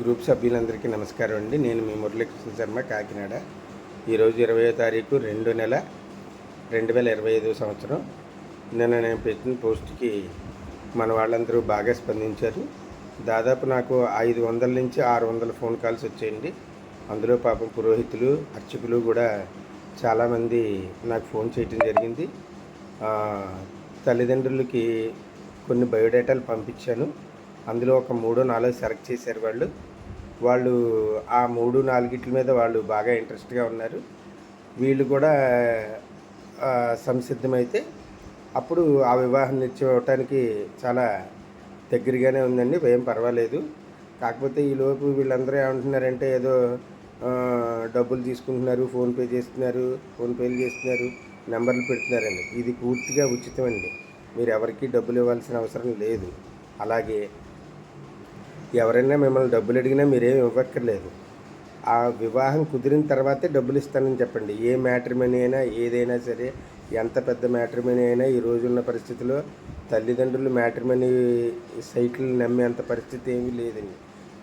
Group సభ్యులందరికీ నమస్కారం అండి. నేను మీ మురళీకృష్ణ శర్మ కాకినాడ. ఈరోజు ఇరవయో తారీఖు రెండు నెల రెండు వేల ఇరవై ఐదో సంవత్సరం. నిన్న నేను పెట్టిన పోస్ట్కి మన వాళ్ళందరూ బాగా స్పందించారు. దాదాపు నాకు ఐదు వందల నుంచి ఆరు వందల ఫోన్ కాల్స్ వచ్చాయండి. అందులో పాపం పురోహితులు అర్చకులు కూడా చాలామంది నాకు ఫోన్ చేయటం జరిగింది. తల్లిదండ్రులకి కొన్ని బయోడేటాలు పంపించాను. అందులో ఒక మూడో నాలుగు సెలెక్ట్ చేశారు వాళ్ళు. వాళ్ళు ఆ మూడు నాలుగిట్ల మీద వాళ్ళు బాగా ఇంట్రెస్ట్గా ఉన్నారు. వీళ్ళు కూడా సంసిద్ధమైతే అప్పుడు ఆ వివాహం నిశ్చయం చాలా దగ్గరగానే ఉందండి. ఏం పర్వాలేదు. కాకపోతే ఈలోపు వీళ్ళందరూ ఏమంటున్నారంటే ఏదో డబ్బులు తీసుకుంటున్నారు ఫోన్పే చేస్తున్నారు ఫోన్పేలు చేస్తున్నారు నెంబర్లు పెడుతున్నారండి ఇది పూర్తిగా ఉచితం అండి మీరు ఎవరికీ డబ్బులు ఇవ్వాల్సిన అవసరం లేదు. అలాగే ఎవరైనా మిమ్మల్ని డబ్బులు అడిగినా మీరేం ఇవ్వక్కర్లేదు. ఆ వివాహం కుదిరిన తర్వాతే డబ్బులు ఇస్తానని చెప్పండి. ఏ మ్యాట్రిమనీ అయినా ఏదైనా సరే ఎంత పెద్ద మ్యాట్రిమనీ అయినా ఈ రోజున్న పరిస్థితిలో తల్లిదండ్రులు మ్యాట్రిమనీ సైట్లు నమ్మేంత పరిస్థితి ఏమీ లేదండి.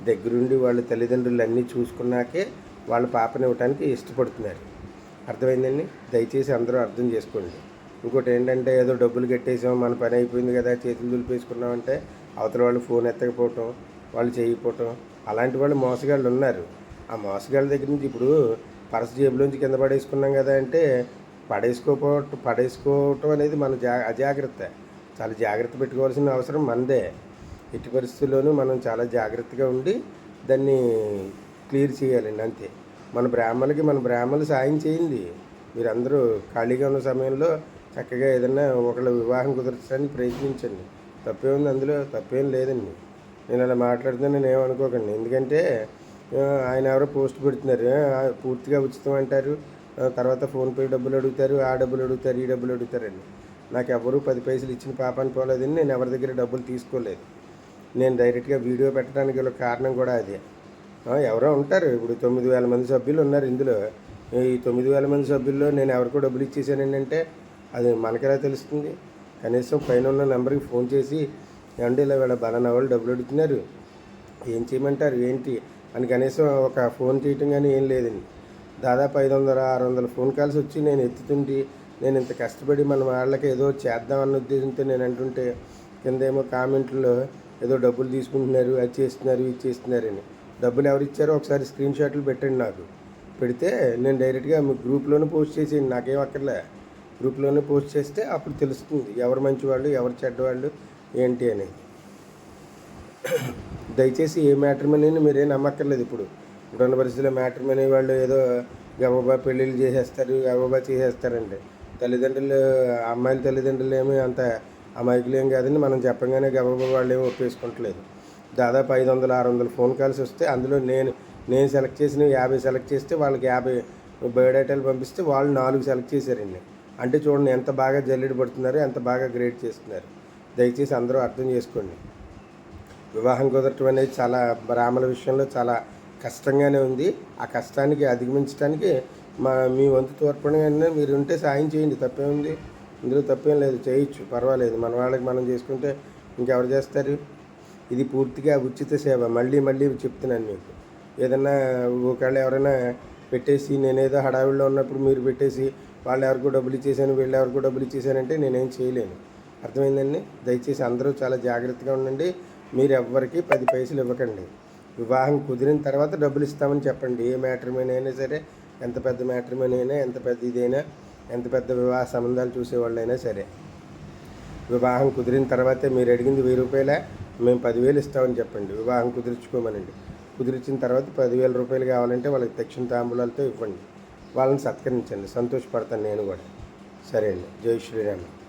దగ్గరుండి వాళ్ళ తల్లిదండ్రులు అన్నీ చూసుకున్నాకే వాళ్ళ పాపని ఇవ్వటానికి ఇష్టపడుతున్నారు. అర్థమైందండి? దయచేసి అందరూ అర్థం చేసుకోండి. ఇంకోటి ఏంటంటే ఏదో డబ్బులు కట్టేసాం మన పని అయిపోయింది కదా చేతులు దులిపేసుకున్నామంటే అవతల వాళ్ళు ఫోన్ ఎత్తకపోవటం వాళ్ళు చేయకపోవటం అలాంటి వాళ్ళు మోసగాళ్ళు ఉన్నారు. ఆ మోసగాళ్ళ దగ్గర నుంచి ఇప్పుడు పరస జేబులోంచి కింద పడేసుకున్నాం కదా అంటే పడేసుకోపోవటం పడేసుకోవటం అనేది మన జా అజాగ్రత్త. చాలా జాగ్రత్త పెట్టుకోవాల్సిన అవసరం మనదే. ఎట్టి పరిస్థితుల్లోనూ మనం చాలా జాగ్రత్తగా ఉండి దాన్ని క్లియర్ చేయాలండి అంతే. మన బ్రాహ్మణులకి మన బ్రాహ్మణులు సాయం చేయండి. మీరందరూ ఖాళీగా ఉన్న సమయంలో చక్కగా ఏదైనా ఒకళ్ళ వివాహం కుదర్చడానికి ప్రయత్నించండి. తప్పేముంది అందులో తప్పేం లేదండి. నేను అలా మాట్లాడితే నేను ఏమనుకోకండి ఎందుకంటే ఆయన ఎవరో పోస్ట్ పెడుతున్నారు. పూర్తిగా ఉచితం అంటారు. తర్వాత ఫోన్పే డబ్బులు అడుగుతారు. ఆ డబ్బులు అడుగుతారు ఈ డబ్బులు అడుగుతారండి నాకు ఎవరు పది పైసలు ఇచ్చిన పాపాన్ని పోలేదని నేను ఎవరి దగ్గర డబ్బులు తీసుకోలేదు. నేను డైరెక్ట్గా వీడియో పెట్టడానికి గల కారణం కూడా అదే. ఎవరో ఉంటారు. ఇప్పుడు తొమ్మిది వేల మంది సభ్యులు ఉన్నారు ఇందులో. ఈ తొమ్మిది వేల మంది సభ్యుల్లో నేను ఎవరికో డబ్బులు ఇచ్చేసానంటే అది మనకెలా తెలుస్తుంది? కనీసం పైన ఉన్న నెంబర్కి ఫోన్ చేసి ఏమంటే ఇలా వీళ్ళ బలానా వాళ్ళు డబ్బులు అడుగుతున్నారు. ఏం చేయమంటారు ఏంటి? అని కనీసం ఒక ఫోన్ చేయటం కానీ ఏం లేదండి. దాదాపు ఐదు వందల ఆరు వందల ఫోన్ కాల్స్ వచ్చి నేను ఎత్తుతుంటే నేను ఇంత కష్టపడి మన వాళ్ళకి ఏదో చేద్దామన్న ఉద్దేశంతో నేను అంటుంటే కింద ఏమో కామెంట్లో ఏదో డబ్బులు తీసుకుంటున్నారు అది చేస్తున్నారు ఇది చేస్తున్నారని. డబ్బులు ఎవరు ఇచ్చారో ఒకసారి స్క్రీన్ షాట్లు పెట్టండి నాకు. పెడితే నేను డైరెక్ట్గా మీ గ్రూప్లోనే పోస్ట్ చేసేయండి నాకేం అక్కర్లే. గ్రూప్లోనే పోస్ట్ చేస్తే అప్పుడు తెలుస్తుంది ఎవరు మంచివాళ్ళు ఎవరు చెడ్డవాళ్ళు ఏంటి అని. దయచేసి ఏ మ్యాట్రిమనీని మీరేం నమ్మక్కర్లేదు ఇప్పుడు. ఇప్పుడున్న పరిస్థితుల్లో మ్యాట్రిమనీ వాళ్ళు ఏదో గబాబా పెళ్ళిళ్ళు చేసేస్తారు గబాబా చేసేస్తారండి. తల్లిదండ్రులు అమ్మాయిల తల్లిదండ్రులు ఏమి అంత అమాయకులు ఏం కాదని మనం చెప్పగానే గబాబా వాళ్ళు ఏమి ఒప్పేసుకుంటలేదు. దాదాపు ఐదు వందల ఆరు వందల ఫోన్ కాల్స్ వస్తే అందులో నేను నేను సెలెక్ట్ చేసిన యాభై సెలెక్ట్ చేస్తే వాళ్ళకి యాభై బయోడేటాలు పంపిస్తే వాళ్ళు నాలుగు సెలెక్ట్ చేశారండి. అంటే చూడండి ఎంత బాగా జల్లెడ పడుతున్నారు ఎంత బాగా గ్రేడ్ చేస్తున్నారు. దయచేసి అందరూ అర్థం చేసుకోండి. వివాహం కుదరటం అనేది చాలా బ్రాహ్మణ విషయంలో చాలా కష్టంగానే ఉంది. ఆ కష్టానికి అధిగమించడానికి మా మీ వంతు తోడ్పడంగానే మీరు ఉంటే సాయం చేయండి. తప్పేముంది ఇందులో తప్పేం లేదు. చేయొచ్చు. పర్వాలేదు. మన వాళ్ళకి మనం చేసుకుంటే ఇంకెవరు చేస్తారు? ఇది పూర్తిగా ఉచిత సేవ. మళ్ళీ మళ్ళీ చెప్తున్నాను మీకు. ఏదన్నా ఒకవేళ ఎవరైనా పెట్టేసి నేనేదో హడావిడిలో ఉన్నప్పుడు మీరు పెట్టేసి వాళ్ళు ఎవరికో డబ్బులు ఇచ్చేసాను వీళ్ళు ఎవరికో డబ్బులు ఇచ్చేసానంటే నేనేం చేయలేను. అర్థమైందండి? దయచేసి అందరూ చాలా జాగ్రత్తగా ఉండండి. మీరు ఎవ్వరికి పది పైసలు ఇవ్వకండి. వివాహం కుదిరిన తర్వాత డబ్బులు ఇస్తామని చెప్పండి. ఏ మ్యాట్రిమనీ అయినా సరే ఎంత పెద్ద మ్యాట్రిమనీ అయినా ఎంత పెద్ద ఇదైనా ఎంత పెద్ద వివాహ సంబంధాలు చూసేవాళ్ళైనా సరే. వివాహం కుదిరిన తర్వాతే మీరు అడిగింది వెయ్యి రూపాయలే? మేము పదివేలు ఇస్తామని చెప్పండి. వివాహం కుదుర్చుకోమనండి. కుదిరించిన తర్వాత పదివేల రూపాయలు కావాలంటే వాళ్ళకి దక్షిణ తాంబూలాలతో ఇవ్వండి. వాళ్ళని సత్కరించండి. సంతోషపడతాను నేను కూడా. సరే అండి. జై శ్రీరామ్.